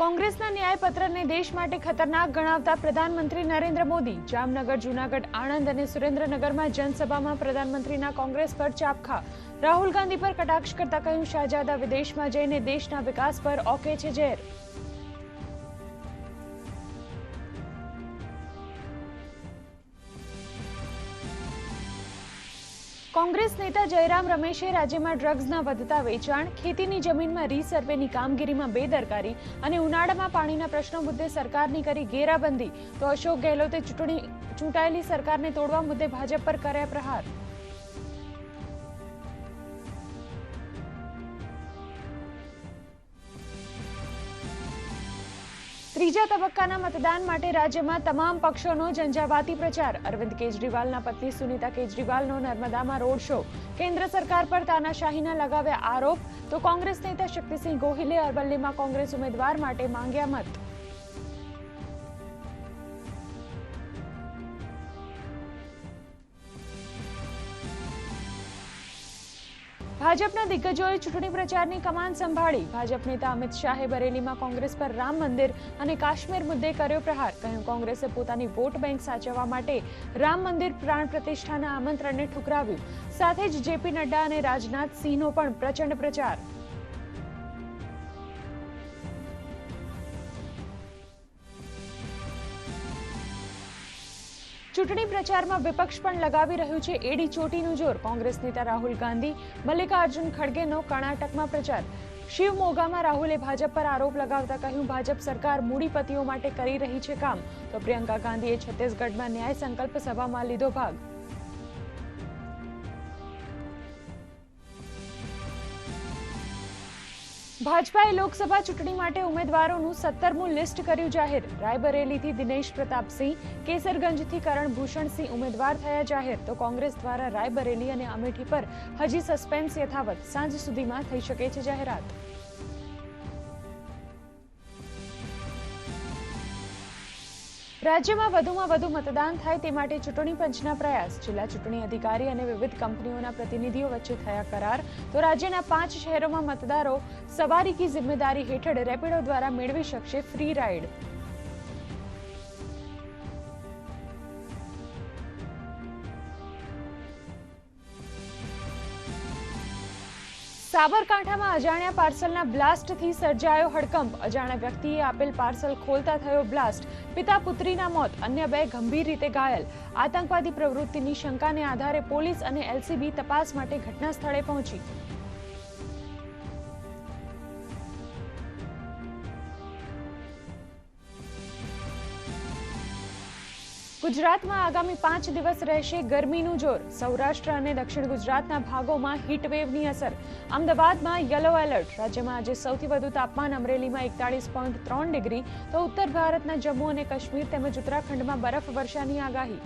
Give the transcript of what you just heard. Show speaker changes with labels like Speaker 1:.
Speaker 1: કોંગ્રેસના ન્યાયપત્રને દેશ માટે ખતરનાક ગણાવતા પ્રધાનમંત્રી નરેન્દ્ર મોદી, જામનગર, જૂનાગઢ, આણંદ અને સુરેન્દ્રનગરમાં જનસભામાં પ્રધાનમંત્રીના કોંગ્રેસ પર ચાપખા. રાહુલ ગાંધી પર કટાક્ષ કરતા કહ્યું, શાહજાદા વિદેશમાં જઈને દેશના વિકાસ પર ઓકે છે ઝેર. કોંગ્રેસ નેતા જયરામ રમેશે રાજ્યમાં ડ્રગ્સના વધતા વેચાણ, ખેતીની જમીનમાં રીસર્વેની કામગીરીમાં બેદરકારી અને ઉનાળામાં પાણીના પ્રશ્નો મુદ્દે સરકારની કરી ઘેરાબંધી. તો અશોક ગેહલોતે ચૂંટણી, ચૂંટાયેલી સરકારને તોડવા મુદ્દે ભાજપ પર કર્યા પ્રહાર. ત્રીજા તબક્કાના મતદાન માટે રાજ્યમાં તમામ પક્ષોનો ઝંઝાવાતી પ્રચાર. અરવિંદ કેજરીવાલના પત્ની સુનીતા કેજરીવાલનો નર્મદામાં રોડ શો. કેન્દ્ર સરકાર પર તાનાશાહીના લગાવ્યા આરોપ. તો કોંગ્રેસ નેતા શક્તિસિંહ ગોહિલે અરવલ્લીમાં કોંગ્રેસ ઉમેદવાર માટે માંગ્યા મત. ભાજપના દિગ્ગજોએ ચૂંટણી પ્રચારની કમાન સંભાળી. ભાજપ નેતા અમિત શાહે બરેલીમાં કોંગ્રેસ પર રામ મંદિર અને કાશ્મીર મુદ્દે કર્યો પ્રહાર. કહ્યું, કોંગ્રેસે પોતાની વોટ બેંક સાચવવા માટે રામ મંદિર પ્રાણ પ્રતિષ્ઠાના આમંત્રણને ઠુકરાવ્યું. સાથે જ જેપી નડ્ડા અને રાજનાથ સિંહનો પણ પ્રચંડ પ્રચાર. ચૂંટણી પ્રચારમાં વિપક્ષ પણ લગાવી રહ્યું છે એડી ચોટીનું જોર. કોંગ્રેસ નેતા રાહુલ ગાંધી, મલ્લિકાર્જુન ખડગેનો કર્ણાટકમાં પ્રચાર. શિવમોગામાં રાહુલે ભાજપ પર આરોપ લગાવતા કહ્યું, ભાજપ સરકાર મૂડીપતિઓ માટે કરી રહી છે કામ. તો પ્રિયંકા ગાંધીએ છત્તીસગઢમાં ન્યાય સંકલ્પ સભામાં લીધો ભાગ. ભાજપાએ લોકસભા ચૂંટણી માટે ઉમેદવારોનું સત્તરમું લિસ્ટ કર્યું જાહેર. રાયબરેલીથી દિનેશ પ્રતાપસિંહ, કેસરગંજથી કરણ ભૂષણસિંહ ઉમેદવાર થયા જાહેર. તો કોંગ્રેસ દ્વારા રાયબરેલી અને અમેઠી પર હજી સસ્પેન્સ યથાવત. સાંજ સુધીમાં થઈ શકે છે જાહેરાત. રાજ્યમાં વધુમાં વધુ મતદાન થાય તે માટે ચૂંટણી પંચના પ્રયાસ. જિલ્લા ચૂંટણી અધિકારી અને વિવિધ કંપનીઓના પ્રતિનિધિઓ વચ્ચે થયા કરાર. તો રાજ્યના પાંચ શહેરોમાં મતદારો સવારી કી જિમ્મેદારી હેઠળ રેપિડો દ્વારા મેળવી શકશે ફ્રી રાઇડ સાબરકાંઠામાં અજાણ્યા પાર્સલના બ્લાસ્ટથી સર્જાયો હડકંપ. અજાણ્યા વ્યક્તિએ આપેલ પાર્સલ ખોલતા થયો બ્લાસ્ટ. પિતા પુત્રીના મોત, અન્ય બે ગંભીર રીતે ઘાયલ. આતંકવાદી પ્રવૃત્તિની શંકાને આધારે પોલીસ અને એલસીબી તપાસ માટે ઘટના સ્થળે પહોંચી. ગુજરાતમાં આગામી પાંચ દિવસ રહેશે ગરમીનું જોર. સૌરાષ્ટ્ર અને દક્ષિણ ગુજરાતના ભાગોમાં હીટવેવની અસર. અમદાવાદમાં યલો એલર્ટ રાજ્યમાં આજે સૌથી વધુ તાપમાન અમરેલીમાં એકતાળીસ પોઈન્ટ ત્રણ ડિગ્રી તો ઉત્તર ભારતના જમ્મુ અને કાશ્મીર તેમજ ઉત્તરાખંડમાં બરફ વર્ષાની આગાહી.